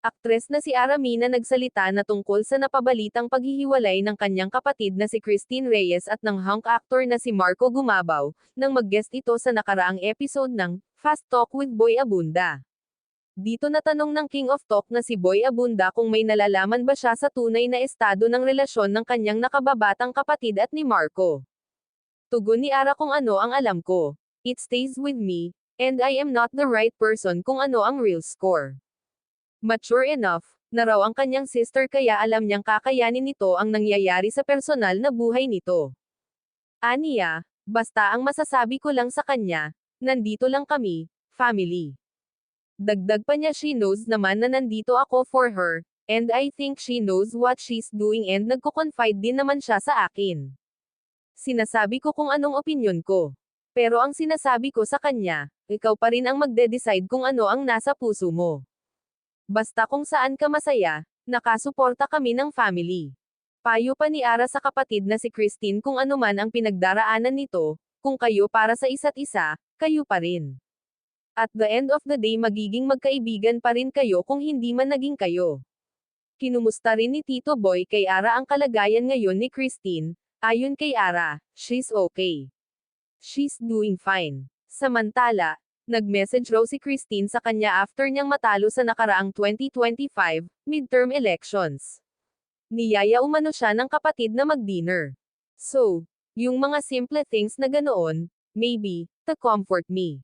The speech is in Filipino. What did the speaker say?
Aktres na si Aramina nagsalita na tungkol sa napabalitang paghihiwalay ng kanyang kapatid na si Christine Reyes at ng hunk actor na si Marco Gumabaw, nang mag-guest ito sa nakaraang episode ng Fast Talk with Boy Abunda. Dito natanong ng King of Talk na si Boy Abunda kung may nalalaman ba siya sa tunay na estado ng relasyon ng kanyang nakababatang kapatid at ni Marco. Tugon ni Ara kung ano ang alam ko. It stays with me, and I am not the right person kung ano ang real score. Mature enough, na raw ang kanyang sister kaya alam niyang kakayanin nito ang nangyayari sa personal na buhay nito. Aniya, basta ang masasabi ko lang sa kanya, nandito lang kami, family. Dagdag pa niya she knows naman na nandito ako for her, and I think she knows what she's doing and nagko-confide din naman siya sa akin. Sinasabi ko kung anong opinion ko. Pero ang sinasabi ko sa kanya, ikaw pa rin ang magde-decide kung ano ang nasa puso mo. Basta kung saan ka masaya, nakasuporta kami ng family. Payo pa ni Ara sa kapatid na si Christine kung ano man ang pinagdaraanan nito, kung kayo para sa isa't isa, kayo pa rin. At the end of the day magiging magkaibigan pa rin kayo kung hindi man naging kayo. Kinumusta rin ni Tito Boy kay Ara ang kalagayan ngayon ni Christine, ayon kay Ara, she's okay. She's doing fine. Samantala, Nag-message raw si Christine sa kanya after niyang matalo sa nakaraang 2025 midterm elections. Niyaya umano siya ng kapatid na mag-dinner. So, yung mga simple things na ganoon, maybe, to comfort me.